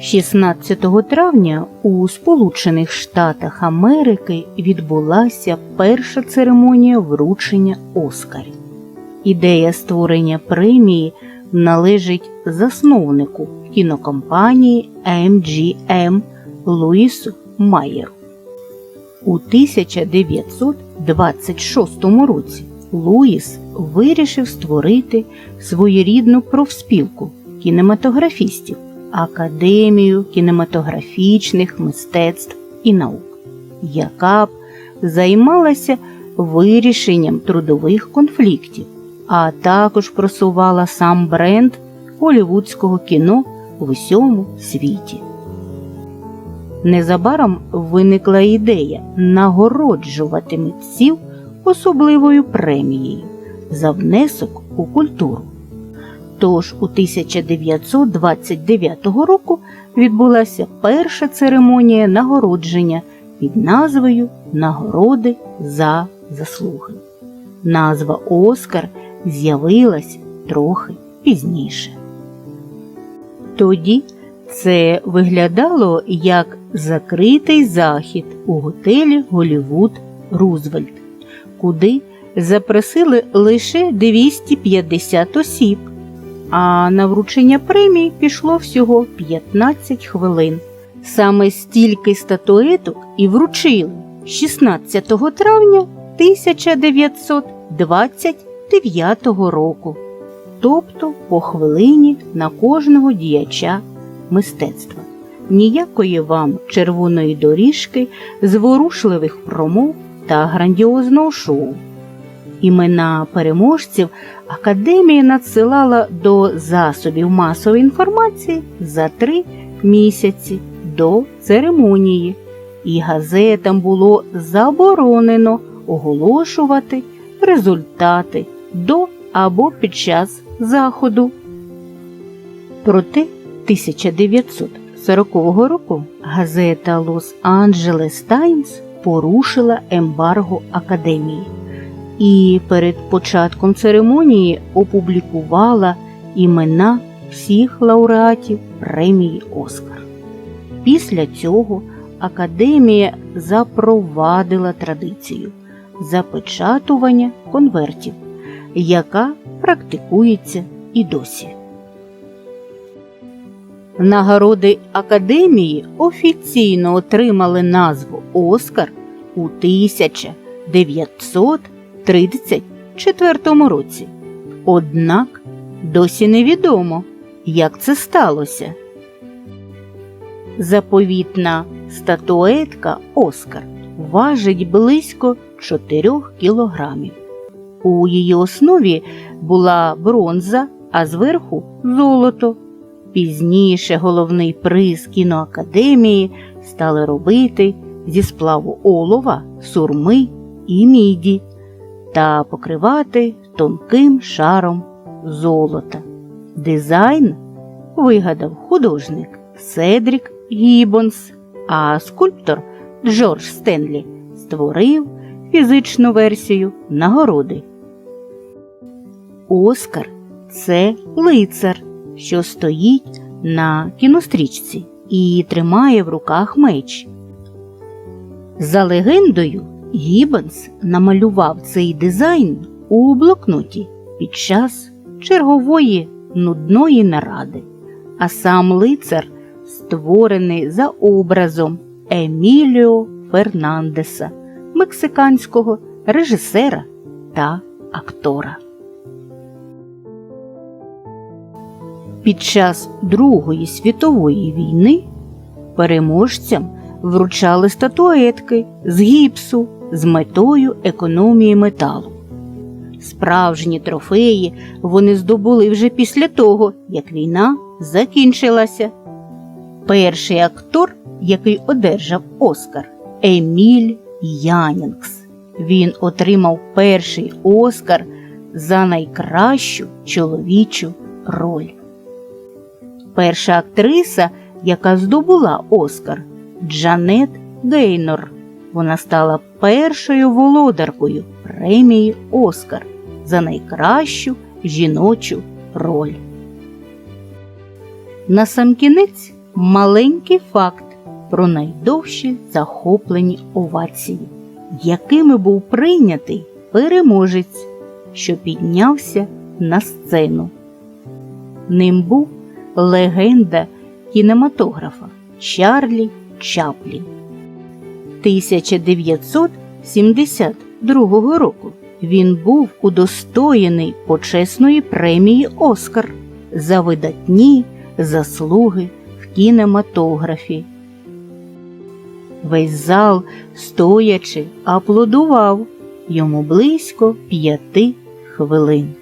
16 травня у Сполучених Штатах Америки відбулася перша церемонія вручення Оскарів. Ідея створення премії належить засновнику кінокомпанії MGM Луїсу Майеру. У 1926 році Луїс вирішив створити своєрідну профспілку кінематографістів Академію кінематографічних мистецтв і наук, яка б займалася вирішенням трудових конфліктів, а також просувала сам бренд голівудського кіно в усьому світі. Незабаром виникла ідея нагороджувати митців особливою премією за внесок у культуру. Тож у 1929 року відбулася перша церемонія нагородження під назвою Нагороди за заслуги. Назва Оскар з'явилась трохи пізніше. Тоді це виглядало як закритий захід у готелі Голівуд Рузвельт, куди запросили лише 250 осіб, а на вручення премії пішло всього 15 хвилин. Саме стільки статуеток і вручили 16 травня 1929 року, тобто по хвилині на кожного діяча мистецтва. Ніякої вам червоної доріжки, зворушливих промов та грандіозного шоу. Імена переможців Академія надсилала до засобів масової інформації за три місяці до церемонії, і газетам було заборонено оголошувати результати до або під час заходу. Проте 1940 року газета Лос-Анджелес Таймс порушила ембарго Академії і перед початком церемонії опублікувала імена всіх лауреатів премії Оскар. Після цього Академія запровадила традицію запечатування конвертів, яка практикується і досі. Нагороди Академії офіційно отримали назву Оскар у 1934 році. Однак досі невідомо, як це сталося. Заповітна статуетка Оскар важить близько 4 кілограмів. У її основі була бронза, а зверху золото. Пізніше головний приз кіноакадемії стали робити зі сплаву олова, сурми і міді та покривати тонким шаром золота. Дизайн вигадав художник Седрік Гіббонс, а скульптор Джордж Стенлі створив фізичну версію нагороди. Оскар це лицар, що стоїть на кінострічці і тримає в руках меч. За легендою, Гіббонс намалював цей дизайн у блокноті під час чергової нудної наради, а сам лицар створений за образом Еміліо Фернандеса, мексиканського режисера та актора. Під час Другої світової війни переможцям вручали статуетки з гіпсу з метою економії металу. Справжні трофеї вони здобули вже після того, як війна закінчилася. Перший актор, який одержав Оскар, Еміль Янінгс. Він отримав перший Оскар за найкращу чоловічу роль. Перша актриса, яка здобула Оскар, Джанет Гейнор. Вона стала першою володаркою премії Оскар за найкращу жіночу роль. Насамкінець маленький факт про найдовші захоплені овації, якими був прийнятий переможець, що піднявся на сцену. Ним був легенда кінематографа Чарлі Чаплін. 1972 року він був удостоєний почесної премії Оскар за видатні заслуги в кінематографі. Весь зал, стоячи, аплодував йому близько п'яти хвилин.